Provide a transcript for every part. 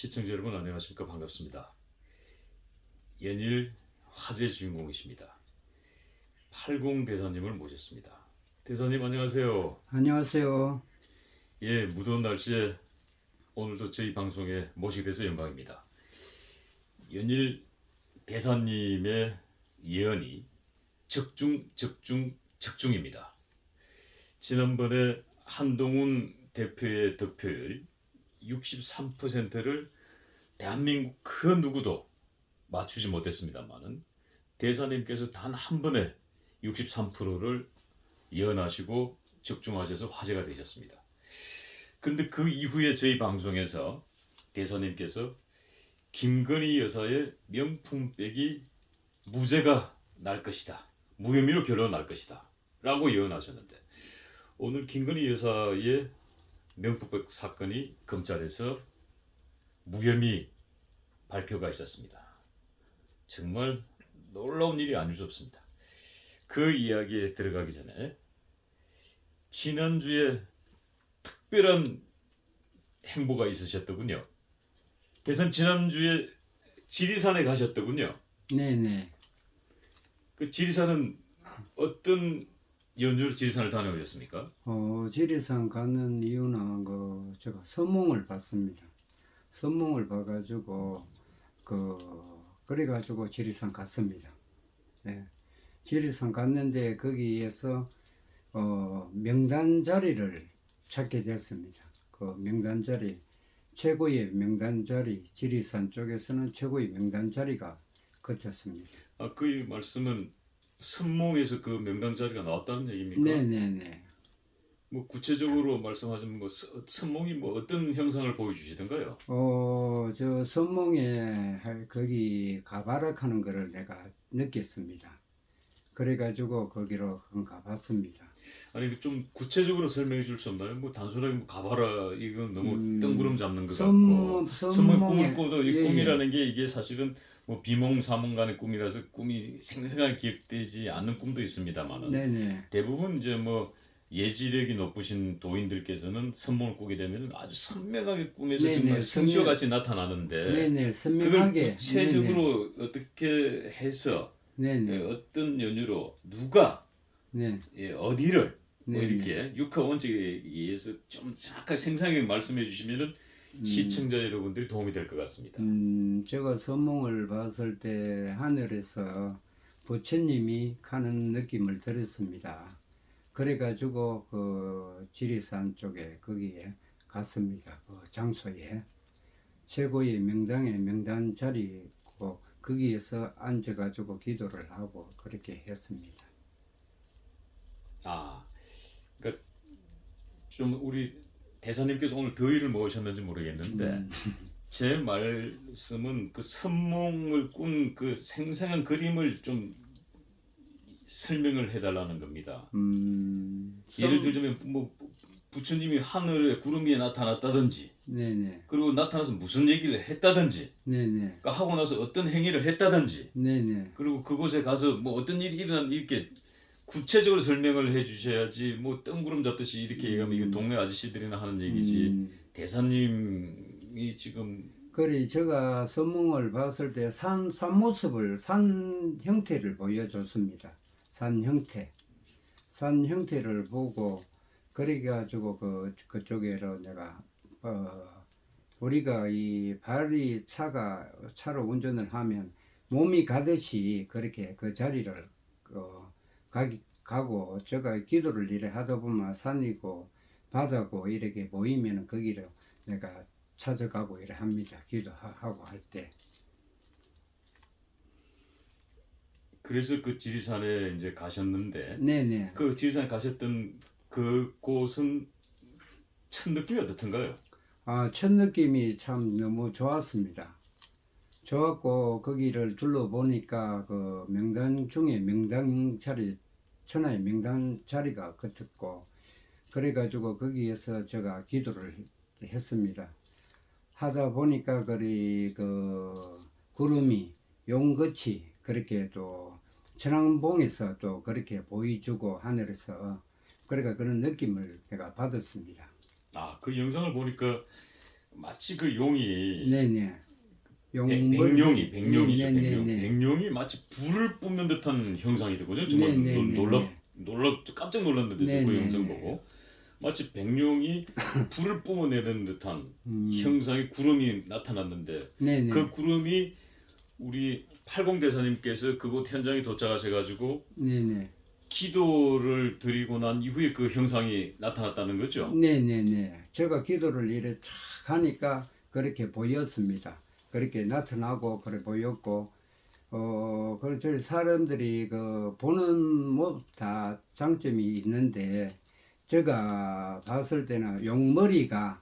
시청자 여러분 안녕하십니까 반갑습니다. 연일 화제 주인공이십니다. 80 대사님을 모셨습니다. 대사님 안녕하세요. 안녕하세요. 예 무더운 날씨에 오늘도 저희 방송에 모시게 돼서 영광입니다. 연일 대사님의 예언이 적중 적중 적중입니다. 지난번에 한동훈 대표의 득표율 63%를 대한민국 그 누구도 맞추지 못했습니다만은 대사님께서 단한 번에 63%를 예언하시고 적중하셔서 화제가 되셨습니다. 그런데 그 이후에 저희 방송에서 대사님께서 김건희 여사의 명품백이 무죄가 날 것이다. 무혐의로 결론 날 것이다. 라고 예언하셨는데 오늘 김건희 여사의 명품백 사건이 검찰에서 무혐의 발표가 있었습니다. 정말 놀라운 일이 아니었습니다. 그 이야기에 들어가기 전에 지난주에 특별한 행보가 있으셨더군요. 대선 지난주에 지리산에 가셨더군요. 네네. 그 지리산은 어떤 연주로 지리산을 다녀오셨습니까? 어, 지리산 가는 이유는 그 제가 선몽을 봤습니다. 선몽을 봐가지고 그 그래가지고 지리산 갔습니다. 네. 지리산 갔는데 거기에서 어, 명단 자리를 찾게 됐습니다. 그 명단 자리 최고의 명단 자리 지리산 쪽에서는 최고의 명단 자리가 그쳤습니다. 아, 그 말씀은 선몽에서 그 명단 자리가 나왔다는 얘기입니까? 네네네. 뭐 구체적으로 말씀하시면 뭐 서- 선몽이 뭐 어떤 형상을 보여주시던가요? 어, 저 선몽에 할 거기 가바락하는 거를 내가 느꼈습니다. 그래가지고 거기로 가봤습니다. 아니 좀 구체적으로 설명해 줄 수 없나요? 뭐 단순하게 뭐 가봐라 이건 너무 음, 뜬구름 잡는 것 선몽- 같고 선몽 꿈을 선몽에- 꿔도 이 예, 꿈이라는 게 이게 사실은 뭐 비몽사몽 간의 꿈이라서 꿈이 생생하게 기억되지 않는 꿈도 있습니다만은 네네. 대부분 이제 뭐 예지력이 높으신 도인들께서는 선몽을 꾸게 되면 아주 선명하게 꿈에서 네네, 정말 성시와 같이 나타나는데 네네. 그걸 선명하게. 구체적으로 어떻게 해서 네네. 예, 네네. 어떤 연유로 누가 네. 예, 어디를 뭐 네네. 이렇게 육하 원칙에 의해서 좀 정확하게 생생하게 말씀해 주시면은 음, 시청자 여러분들이 도움이 될 것 같습니다. 음, 제가 선몽을 봤을 때 하늘에서 부처님이 가는 느낌을 들었습니다. 그래가지고 그 지리산 쪽에 거기에 갔습니다. 그 장소에 최고의 명당의 명단 자리고 거기에서 앉아가지고 기도를 하고 그렇게 했습니다. 아, 그러니까 좀 우리 대사님께서 오늘 더위를 먹으셨는지 모르겠는데 음, 제 말씀은 그 선몽을 꾼 그 생생한 그림을 좀 설명을 해달라는 겁니다. 음, 예를 들자면 뭐 부처님이 하늘에 구름 위에 나타났다든지 네네, 그리고 나타나서 무슨 얘기를 했다든지 네네, 그러니까 하고 나서 어떤 행위를 했다든지 네네. 그리고 그곳에 가서 뭐 어떤 일이 일어난 이렇게 구체적으로 설명을 해 주셔야지 뭐 뜬구름 잡듯이 이렇게 얘기하면 이게 동네 아저씨들이나 하는 얘기지. 음, 대사님이 지금 그래 제가 선몽을 봤을 때 산 산 모습을 산 형태를 보여줬습니다. 산 형태, 산 형태를 보고 그래 가지고 그 그쪽에로 내가 어 우리가 이 발이 차가 차로 운전을 하면 몸이 가듯이 그렇게 그 자리를 어 가기 가고 제가 기도를 이래 하다 보면 산이고 바다고 이렇게 보이면은 거기를 내가 찾아가고 이래 합니다. 기도하고 할 때. 그래서 그 지리산에 이제 가셨는데 네네. 그 지리산에 가셨던 그 곳은 첫 느낌이 어떻던가요? 아, 첫 느낌이 참 너무 좋았습니다. 좋았고, 거기를 둘러보니까 그 명당 중에 명당 자리, 천하의 명당 자리가 같았고, 그래가지고 거기에서 제가 기도를 했습니다. 하다 보니까 그리 그 구름이 용같이 그렇게 또 천왕봉에서 또 그렇게 보여주고 하늘에서 그러니까 그런 느낌을 내가 받았습니다. 아그 영상을 보니까 마치 그 용이 네네. 백- 백룡이 백룡이죠 네, 네, 백룡 네, 네. 백룡이 마치 불을 뿜는 듯한 형상이 되거든요 정말 네, 네, 놀- 네, 놀라 네. 놀라 깜짝 놀랐는데 네, 그 네, 영상 네. 보고 마치 백룡이 불을 뿜어내는 듯한 음, 형상의 구름이 나타났는데 네 네. 그 구름이 우리 팔공 대사님께서 그곳 현장에 도착하셔 가지고 네 네. 기도를 드리고 난 이후에 그 형상이 나타났다는 거죠. 네 네 네. 제가 기도를 이래 쫙 하니까 그렇게 보였습니다. 그렇게 나타나고 그래 보였고 어 그래서 사람들이 그 보는 뭐 다 장점이 있는데 제가 봤을 때는 용머리가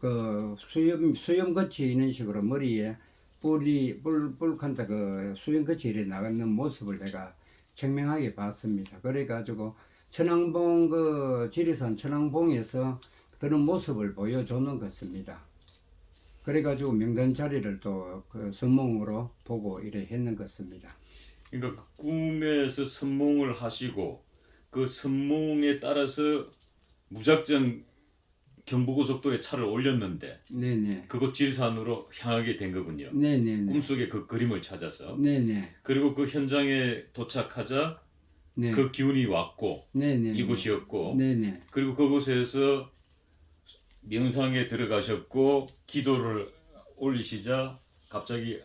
그 수염 수염 끝이 있는 식으로 머리에 뿔이 뿔뿔칸다 그 수염 끝이 이래 나가는 모습을 내가 청명하게 봤습니다. 그래 가지고 천왕봉 그 지리산 천왕봉에서 그런 모습을 보여주는 것입니다. 그래가지고 명단 자리를 또 그 선몽으로 보고 이래 했는 것입니다. 그러니까 그 꿈에서 선몽을 하시고 그 선몽에 따라서 무작정 경부고속도로에 차를 올렸는데 네네. 그곳 지리산으로 향하게 된 거군요. 네네네. 꿈속에 그 그림을 찾아서 네네. 그리고 그 현장에 도착하자 네. 그 기운이 왔고 네네. 이곳이었고 네네. 그리고 그곳에서 명상에 들어가셨고 기도를 올리시자 갑자기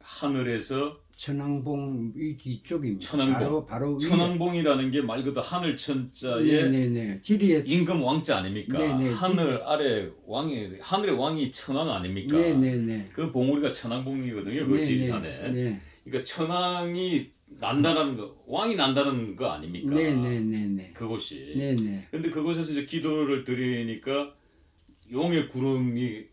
하늘에서 천왕봉 이 뒤쪽입니다. 천왕봉. 바로 바로 위에. 천왕봉이라는 게 말 그대로 하늘 천자에 네네네. 지리에 임금 왕자 아닙니까? 네네. 하늘 아래 왕이 하늘의 왕이 천왕 아닙니까? 네네네. 그 봉우리가 천왕봉이거든요. 그 네네. 지리산에. 네. 그러니까 천왕이 난다는 거, 왕이 난다는 거 아닙니까? 네네네네. 그곳이. 네네. 근데 그곳에서 이제 기도를 드리니까 용의 구름이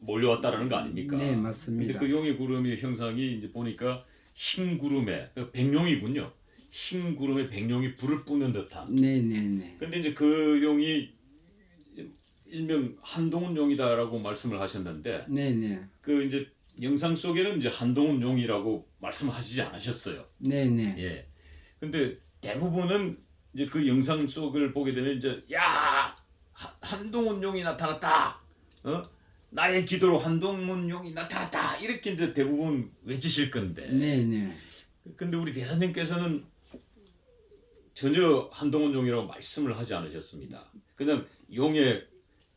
몰려왔다라는 거 아닙니까? 네 근데 맞습니다. 그 용의 구름의 형상이 이제 보니까 흰 구름에 그 백룡이군요. 흰 구름에 백룡이 불을 뿜는 듯한. 네 네 네. 근데 이제 그 용이 일명 한동훈 용이다라고 말씀을 하셨는데 네 네. 그 이제 영상 속에는 이제 한동훈 용이라고 말씀하시지 않으셨어요. 네 네. 예. 근데 대부분은 이제 그 영상 속을 보게 되면 이제 야 하- 한동훈 용이 나타났다. 어? 나의 기도로 한동훈 용이 나타났다. 이렇게 이제 대부분 외치실 건데. 네 네. 근데 우리 대사님께서는 전혀 한동훈 용이라고 말씀을 하지 않으셨습니다. 그냥 용의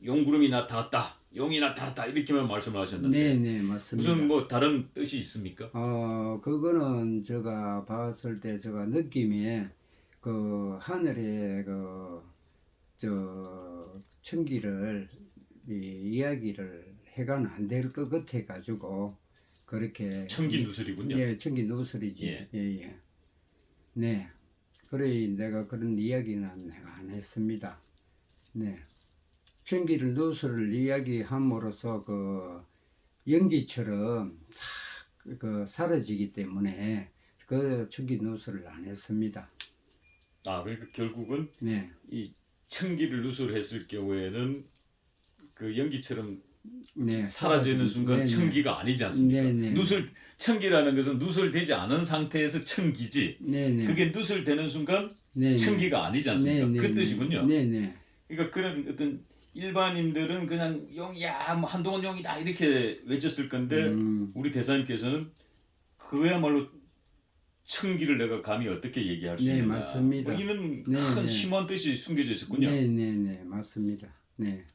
용구름이 나타났다. 용이 나타났다. 이렇게만 말씀을 하셨는데 네네 맞습니다. 무슨 뭐 다른 뜻이 있습니까? 어 그거는 제가 봤을 때 제가 느낌에 그 하늘에 그 저 천기를 이, 이야기를 해가는 안 될 것 같아 가지고 그렇게 청기 누슬이군요. 예 천기 누설이지. 예. 예 예. 네. 그래 내가 그런 이야기는 내가 안 했습니다. 네. 천기를 누설을 이야기함으로써 그 연기처럼 다그 사라지기 때문에 그 천기 누설을 안 했습니다. 아 그러니까 결국은 네. 이 청기를 누설했을 경우에는 그 연기처럼 네, 사라지는 순간 네네. 청기가 아니지 않습니까? 네네. 누설 청기라는 것은 누설되지 않은 상태에서 청기지. 네네 그게 누설되는 순간 네네. 청기가 아니지 않습니까? 네네. 그 뜻이군요. 네네 그러니까 그런 어떤 일반인들은 그냥 용이야, 뭐 한동훈 용이다 이렇게 외쳤을 건데 음, 우리 대사님께서는 그야말로 청기를 내가 감히 어떻게 얘기할 수 네, 있느냐. 맞습니다. 뭐 이런 네, 큰 네. 심한 뜻이 숨겨져 있었군요. 네 네 네 맞습니다. 네.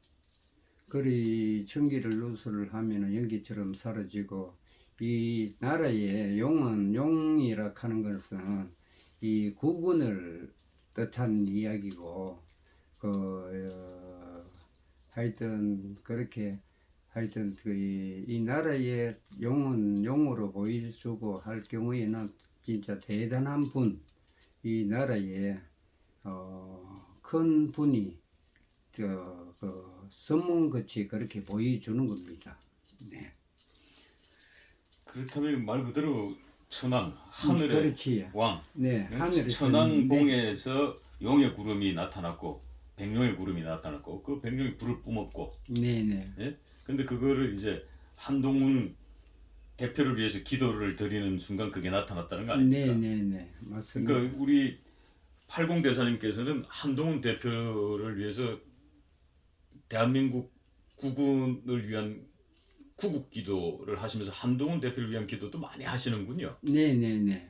그리 청기를 누설을 하면은 연기처럼 사라지고 이 나라의 용은 용이라 하는 것은 이 국군을 뜻한 이야기고 그 어, 하여튼 그렇게 하여튼 그 이 나라의 용은 용으로 보이주고 할 경우에는 진짜 대단한 분 이 나라에 어, 큰 분이 저, 그 선문같이 그렇게 보여주는 겁니다. 네. 그렇다면 말 그대로 천왕 하늘의 그렇지. 왕 네, 하늘에서 천왕봉에서 용의 구름이 나타났고 백룡의 구름이 나타났고 그 백룡이 불을 뿜었고 네, 네, 근데 그거를 이제 한동훈 대표를 위해서 기도를 드리는 순간 그게 나타났다는 거 아닙니까? 네, 네, 네, 맞습니다. 그러니까 우리 팔공 대사님께서는 한동훈 대표를 위해서 대한민국 구군을 위한 구국 기도를 하시면서 한동훈 대표를 위한 기도도 많이 하시는군요. 네네네.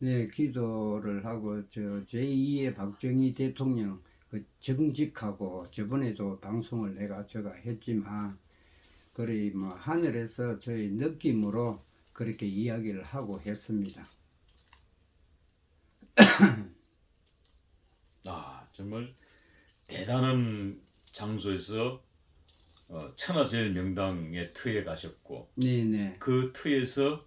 네, 기도를 하고 저 제2의 박정희 대통령 그 정직하고 저번에도 방송을 내가 제가 했지만 그래 뭐 하늘에서 저희 느낌으로 그렇게 이야기를 하고 했습니다. 아 정말 대단한 장소에서 어, 천하제일 명당의 터에 가셨고 네네. 그 터에서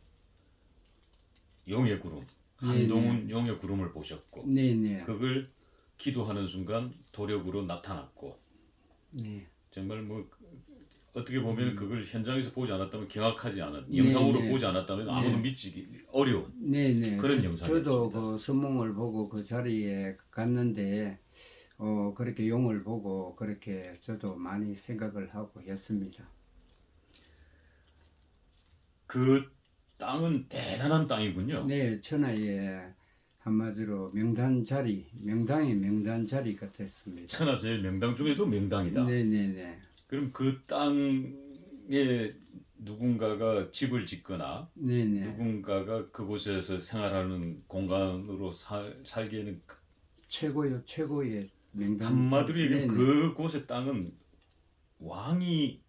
용의 구름 네네. 한동훈 용의 구름을 보셨고 네네. 그걸 기도하는 순간 도력으로 나타났고 네. 정말 뭐 어떻게 보면 음. 그걸 현장에서 보지 않았다면 경악하지 않은 네, 영상으로 네. 보지 않았다면 아무도 네. 믿기 어려운 네네. 그런 저, 영상이었습니다. 저도 그 선몽을 보고 그 자리에 갔는데 어 그렇게 용을 보고 그렇게 저도 많이 생각을 하고 했습니다. 그 땅은 대단한 땅이군요. 네, 천하의 한마디로 명단 자리, 명당의 명단 자리 같았습니다. 천하 제일 명당 중에도 명당이다. 네네네. 그럼 그 땅에 누군가가 집을 짓거나 네네. 누군가가 그곳에서 생활하는 공간으로 살, 살기에는 그- 최고요, 최고의 명단. 한마디로. 얘기하면. 그곳의 땅은 왕이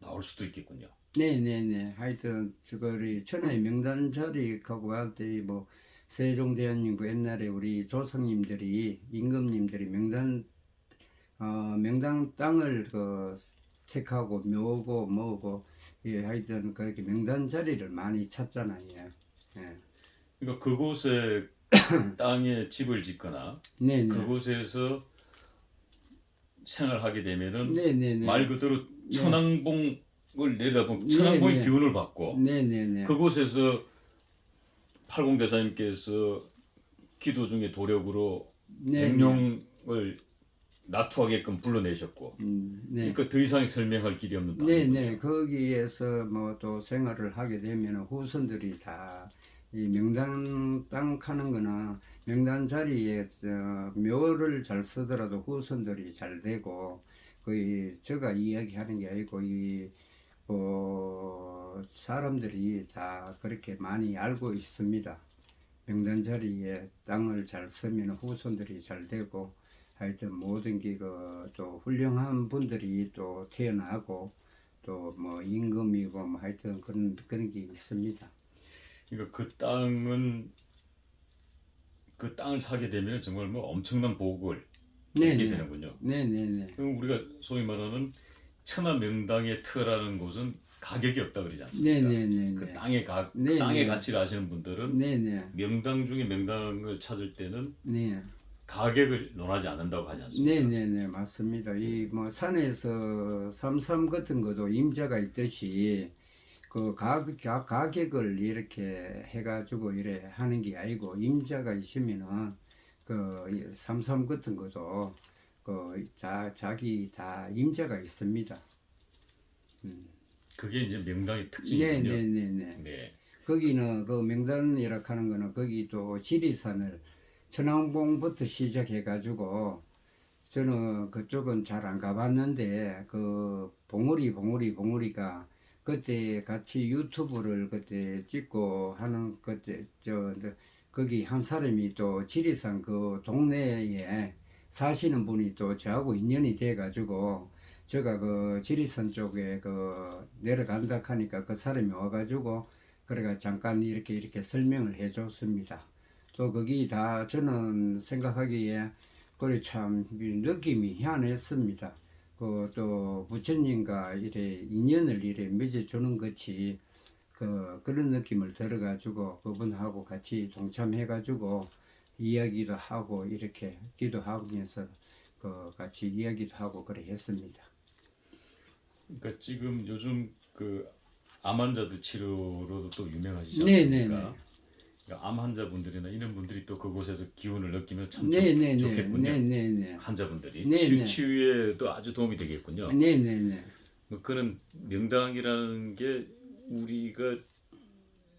나올 수도 있겠군요. 네네네. 하여튼 저거리 천하의 명단 자리 가고 갈때뭐 세종대왕님그 옛날에 우리 조상님들이 임금님들이 명단 어 명당 땅을 그 택하고 묘고 뭐고 예 하여튼 그렇게 명단 자리를 많이 찾잖아요. 예. 그러니까 그곳에 땅에 집을 짓거나 네네. 그곳에서 생활하게 되면은 네네네. 말 그대로 천왕봉을 내다보면 네, 천왕봉의 네. 기운을 받고 네네네. 그곳에서 팔공 대사님께서 기도 중에 도력으로 네. 백룡을 나투하게끔 불러내셨고 음, 네. 그러니까 더 이상 설명할 길이 없는 네. 네. 거기에서 뭐 또 생활을 하게 되면 후손들이 다 이 명당 땅 카는 거나 명당 자리에 어, 묘를 잘 쓰더라도 후손들이 잘 되고 거의 제가 이야기하는 게 아니고 이 어, 사람들이 다 그렇게 많이 알고 있습니다. 명단 자리에 땅을 잘 쓰면 후손들이 잘 되고 하여튼 모든 게또 훌륭한 분들이 또 태어나고 또 뭐 임금이고 뭐 하여튼 그런 그런 게 있습니다. 그러니까 그 땅은 그 땅을 사게 되면 정말 뭐 엄청난 복을 얻게 네네. 되는군요. 네네네. 그럼 우리가 소위 말하는 천하 명당의 터라는 곳은 가격이 없다 그러지 않습니까? 네네네네. 그 땅의 가 네, 땅의 네. 가치를 아시는 분들은 네네. 명당 중에 명당을 찾을 때는 네. 가격을 논하지 않는다고 하지 않습니까? 네네네 맞습니다. 이 뭐 산에서 삼삼 같은 것도 임자가 있듯이 그 가격 가- 가격을 이렇게 해가지고 이래 하는 게 아니고 임자가 있으면은 그이 삼삼 같은 것도 그 자, 자기 다 임자가 있습니다. 음. 그게 이제 명당의 특징이군요. 네 네 네네. 네. 거기는 그 명단이라 하는 거는 거기 또 지리산을 천왕봉부터 시작해 가지고 저는 그쪽은 잘 안 가봤는데 그 봉우리 봉우리 봉우리가 그때 같이 유튜브를 그때 찍고 하는 그때 저 저, 거기 한 사람이 또 지리산 그 동네에 사시는 분이 또 저하고 인연이 돼 가지고 제가 그 지리산 쪽에 그 내려간다 하니까 그 사람이 와가지고 그래가 잠깐 이렇게 이렇게 설명을 해줬습니다. 또 거기 다 저는 생각하기에 그래 참 느낌이 희한했습니다. 그 또 부처님과 이래 인연을 이래 맺어주는 것이 그 그런 느낌을 들어가지고 그분하고 같이 동참해가지고 이야기도 하고 이렇게 기도하면서 그 같이 이야기도 하고 그래 했습니다. 그러니까 지금 요즘 그 암 환자들 치료로도 또 유명하시지 네네네. 않습니까? 그러니까 암 환자분들이나 이런 분들이 또 그곳에서 기운을 느끼면 참 좋- 네네네. 좋겠군요. 네네네. 환자분들이 네네. 치, 치유 에도 아주 도움이 되겠군요. 네네네. 뭐 그런 명당이라는 게 우리가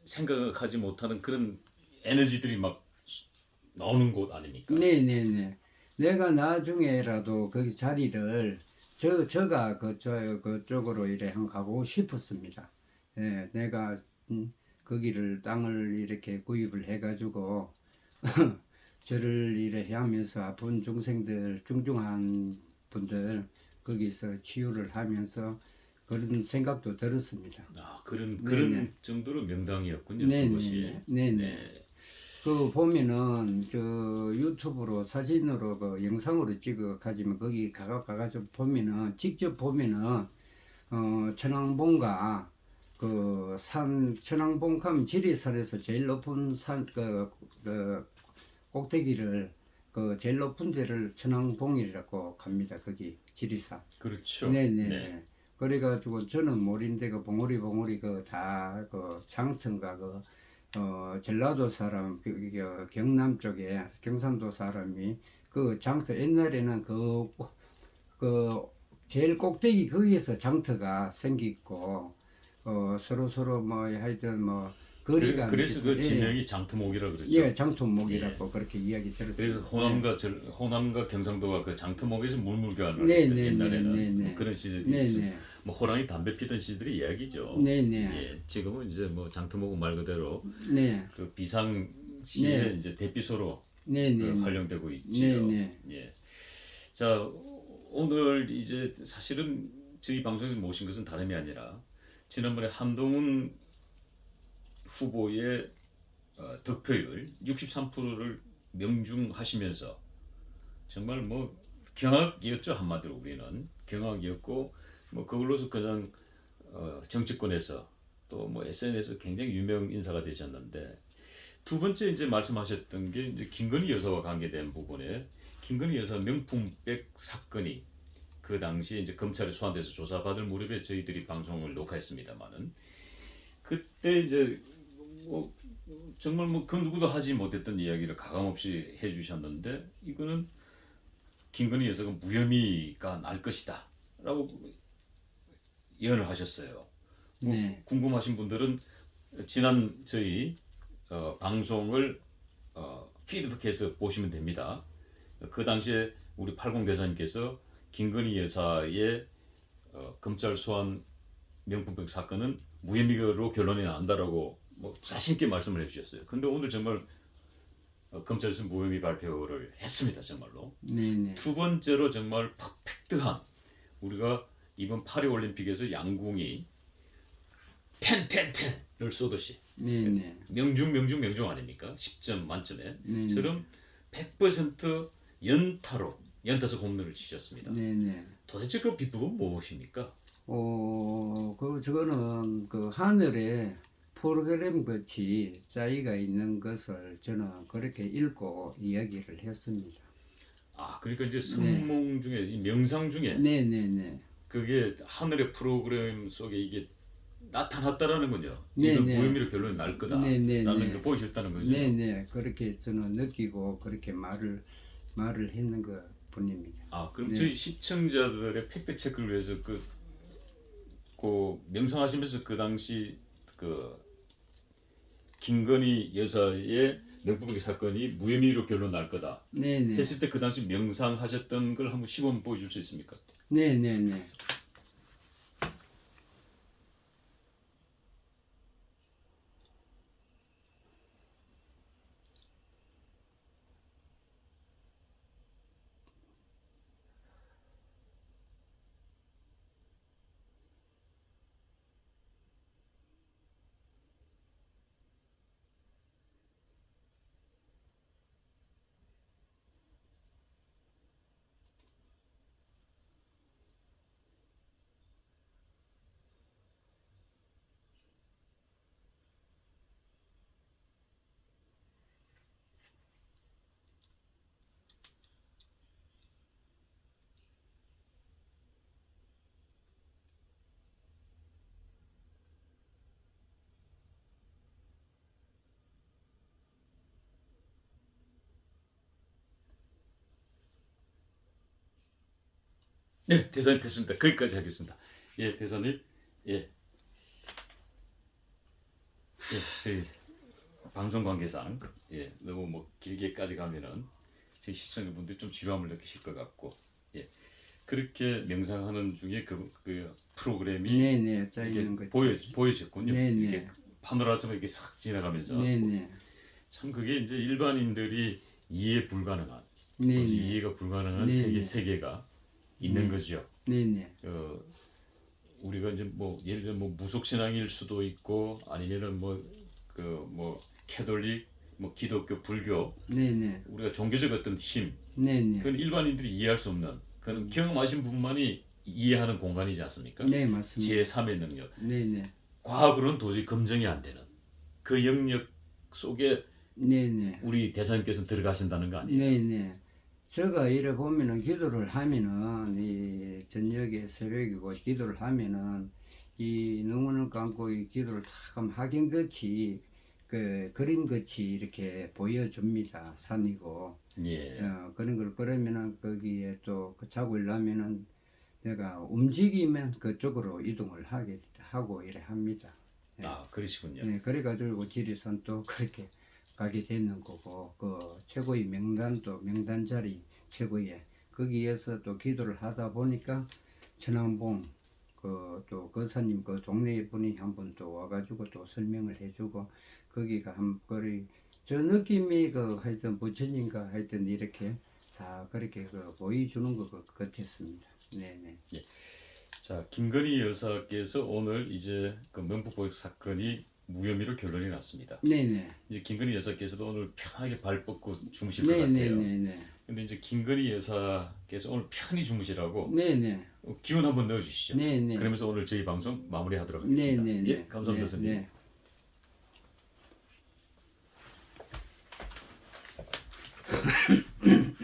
생각하지 못하는 그런 에너지들이 막 수- 나오는 곳 아닙니까? 네네네. 내가 나중에라도 거기 자리를 저 저가 그저 그쪽으로 이래 한 가고 싶었습니다. 예, 내가 음, 거기를 땅을 이렇게 구입을 해가지고 저를 이래 하면서 아픈 중생들 중중한 분들 거기서 치유를 하면서 그런 생각도 들었습니다. 아 그런 네, 그런 네. 정도로 명당이었군요. 네, 그것이. 네, 네, 네. 네. 그 보면은 저 유튜브로 사진으로 그 영상으로 찍어 가지면 거기 가가 가가지고 보면은 직접 보면은 어 천왕봉과 그 산 천왕봉 가면 지리산에서 제일 높은 산그 그 꼭대기를 그 제일 높은 데를 천왕봉이라고 갑니다 거기 지리산. 그렇죠. 네네. 네. 그래가지고 저는 모르는데 그 봉우리 봉우리 그 다그 장터인가 그 어, 전라도 사람 그, 그 경남 쪽에 경상도 사람이 그 장터 옛날에는 그 그 제일 꼭대기 거기에서 장터가 생기고 어 서로 서로 뭐 하여튼 뭐 거리가 그래, 서그 예, 지명이 장터목이라 그러죠. 예, 장터목이라고 그렇게 이야기 들었습니다. 그래서 호남과 절, 호남과 경상도가 그 장터목에서 물물교환을 네, 했던 네, 옛날에는 네, 네, 뭐 네. 그런 시절이 네, 있어. 네, 뭐 호랑이 담배 피던 시절의 이야기죠. 네, 네, 예, 지금은 이제 뭐 장터목은 말 그대로 네, 그 비상시에 네. 이제 대피소로 네, 그 네, 네, 활용되고 있지요. 네, 예. 자 오늘 이제 사실은 저희 방송에서 모신 것은 다름이 아니라 지난번에 한동훈 후보의 어, 득표율 63%를 명중하시면서 정말 뭐 경악이었죠 한마디로 우리는 경악이었고 뭐 그걸로서 그냥 어, 정치권에서 또 뭐 SNS에서 굉장히 유명 인사가 되셨는데 두 번째 이제 말씀하셨던 게 이제 김건희 여사와 관계된 부분에 김건희 여사 명품백 사건이 그 당시에 이제 검찰에 소환돼서 조사받을 무렵에 저희들이 방송을 녹화했습니다만은 그때 이제 뭐 정말 뭐 그 누구도 하지 못했던 이야기를 가감없이 해주셨는데 이거는 김건희 여사가 무혐의가 날 것이다라고 예언을 하셨어요. 뭐 네. 궁금하신 분들은 지난 저희 어, 방송을 어, 피드백해서 보시면 됩니다. 그 당시에 우리 80 대사님께서 김건희 여사의 어, 검찰 소환 명품백 사건은 무혐의로 결론이 난다라고 뭐 자신 있게 말씀을 해주셨어요. 근데 오늘 정말 어, 검찰에서 무혐의 발표를 했습니다. 정말로. 네, 네, 두 번째로 정말 퍼펙트한 우리가 이번 파리 올림픽에서 양궁이 텐텐텐을 쏘듯이 네, 네, 명중 명중 명중 아닙니까? 10점 만점에 네, 처럼 100% 연타로 연타석 홈런을 치셨습니다. 네, 네. 도대체 그 비법은 무엇입니까? 어, 그 저거는 그 하늘에 프로그램 같이 짜이가 있는 것을 저는 그렇게 읽고 이야기를 했습니다. 아 그러니까 이제 성몽 중에 이 명상 중에 네, 네, 네. 그게 하늘의 프로그램 속에 이게 나타났다라는군요. 네, 이건 네. 무의미로 결론이 날 거다. 네, 네, 네. 걸 보여줬다는 거죠. 네, 네. 그렇게 저는 느끼고 그렇게 말을 말을 했는 것 뿐입니다. 아 그럼 네. 저희 시청자들의 팩트 체크를 위해서 그, 그 명상하시면서 그 당시 그 김건희 여사의 명품백 사건이 무혐의로 결론 날 거다 네, 네. 했을 때 그 당시 명상하셨던 걸 한번 시범 보여줄 수 있습니까? 네, 네, 네. 네, 대사님 됐습니다. 거기까지 하겠습니다. 예, 대사님, 예, 예, 저희 방송 관계상 예 너무 뭐 길게까지 가면은 저희 시청자분들 좀 지루함을 느끼실 것 같고 예 그렇게 명상하는 중에 그, 그 프로그램이 네네 짜 이게 있는 거죠. 보여 보여졌군요. 네네. 이게 파노라처럼 이렇게 싹 지나가면서 네네 참 그게 이제 일반인들이 이해 불가능한 네네 이해가 불가능한 네네. 세계 세계가 있는 네. 거죠. 네네 어, 우리가 이제 뭐 예를 들어 뭐 무속 신앙일 수도 있고 아니면은 뭐그뭐 캐톨릭 뭐 기독교 불교 네네 우리가 종교적 어떤 힘 네네 그건 일반인들이 이해할 수 없는 그런 경험하신 분만이 이해하는 공간이지 않습니까? 네 맞습니다. 제 3의 능력 네네 과학으로는 도저히 검증이 안 되는 그 영역 속에 네네 우리 대사님께서 들어가신다는 거 아니에요? 네네. 제가 이래 보면은 기도를 하면은 이 저녁에 새벽이고 기도를 하면은 이 눈을 감고 이 기도를 탁 하긴 같이 그 그림 같이 이렇게 보여줍니다. 산이고 예. 어, 그런 걸 그러면은 거기에 또 그 자고 일하면은 내가 움직이면 그쪽으로 이동을 하게 하고 이래 합니다. 아 그러시군요. 네, 그래가지고 지리산 또 그렇게 가게 되는 거고 그 최고의 명단도 명단 자리 최고의 거기에서 또 기도를 하다 보니까 천왕봉 그또 거사님 그 동네 분이 한분또 와가지고 또 설명을 해주고 거기가 한 거리 저 느낌이 그 하여튼 부처님과 하여튼 이렇게 다 그렇게 그 보여주는 것 같았습니다. 네네. 자 김건희 여사께서 오늘 이제 그 명품보역 사건이 무혐의로 결론이 났습니다. 네네. 이제 김건희 여사께서도 오늘 편하게 발 뻗고 주무실 것 같아요. 네네네네. 근데 이제 김건희 여사께서 오늘 편히 주무시라고 네네. 어, 기운 한번 넣어주시죠. 네네. 그러면서 오늘 저희 방송 마무리하도록 하겠습니다. 네네네. 예, 감사합니다, 네, 선생님. 네.